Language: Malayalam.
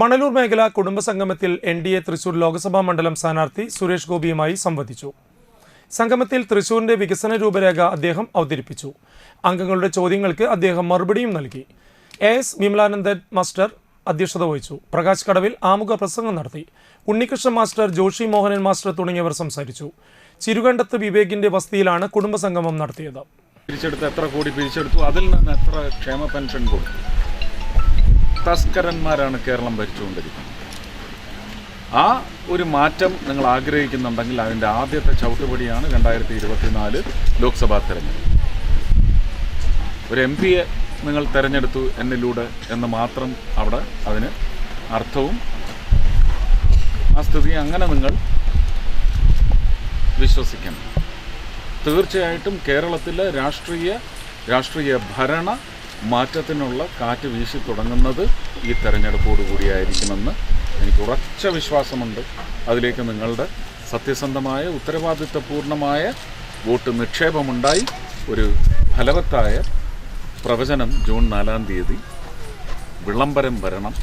മണലൂർ മേഖല കുടുംബസംഗമത്തിൽ N D A Thrissur Lok Sabha മണ്ഡലം സ്ഥാനാർത്ഥി സുരേഷ് ഗോപിയുമായി സംവദിച്ചു. സംഗമത്തിൽ തൃശൂരിന്റെ വികസന രൂപരേഖ അദ്ദേഹം അവതരിപ്പിച്ചു. അംഗങ്ങളുടെ ചോദ്യങ്ങൾക്ക് അദ്ദേഹം മറുപടിയും നൽകി. എ എസ് വിമലാനന്ദൻ മാസ്റ്റർ അധ്യക്ഷത വഹിച്ചു. പ്രകാശ് കടവിൽ ആമുഖ പ്രസംഗം നടത്തി. ഉണ്ണികൃഷ്ണൻ മാസ്റ്റർ ജോഷി മോഹനൻ മാസ്റ്റർ തുടങ്ങിയവർ സംസാരിച്ചു. ചിരുകണ്ടത്ത് വിവേകിന്റെ വസതിയിലാണ് കുടുംബസംഗമം നടത്തിയത്. പിരിച്ചെടുത്ത് എത്ര കോടി പിരിച്ചെടുത്തു? അതിൽ നിന്ന് എത്ര ക്ഷേമ പെൻഷൻ കൊടുത്തു? തസ്കരന്മാരാണ് കേരളം ഭരിച്ചുകൊണ്ടിരിക്കുന്നത്. ആ ഒരു മാറ്റം നിങ്ങൾ ആഗ്രഹിക്കുന്നുണ്ടെങ്കിൽ അതിന്റെ ആദ്യത്തെ ചവിട്ടുപടിയാണ് രണ്ടായിരത്തി ഇരുപത്തിനാല് ലോക്സഭാ തെരഞ്ഞെടുപ്പ്. ഒരു എം പിയെ നിങ്ങൾ തിരഞ്ഞെടുത്തു എന്നിലൂടെ എന്ന് മാത്രം അവിടെ അതിന് അർത്ഥവും ആ സ്ഥിതി അങ്ങനെ നിങ്ങൾ വിശ്വസിക്കണം. തീർച്ചയായിട്ടും കേരളത്തിലെ രാഷ്ട്രീയ രാഷ്ട്രീയ ഭരണ മാറ്റത്തിനുള്ള കാറ്റ് വീശി തുടങ്ങുന്നത് ഈ തെരഞ്ഞെടുപ്പോടു കൂടിയായിരിക്കുമെന്ന് എനിക്ക് ഉറച്ച വിശ്വാസമുണ്ട്. അതിലേക്ക് നിങ്ങളുടെ സത്യസന്ധമായ ഉത്തരവാദിത്വപൂർണമായ വോട്ട് നിക്ഷേപമുണ്ടായി. ഒരു ഫലവത്തായ പ്രവചനം ജൂൺ നാലാം തീയതി വിളംബരം വരണം.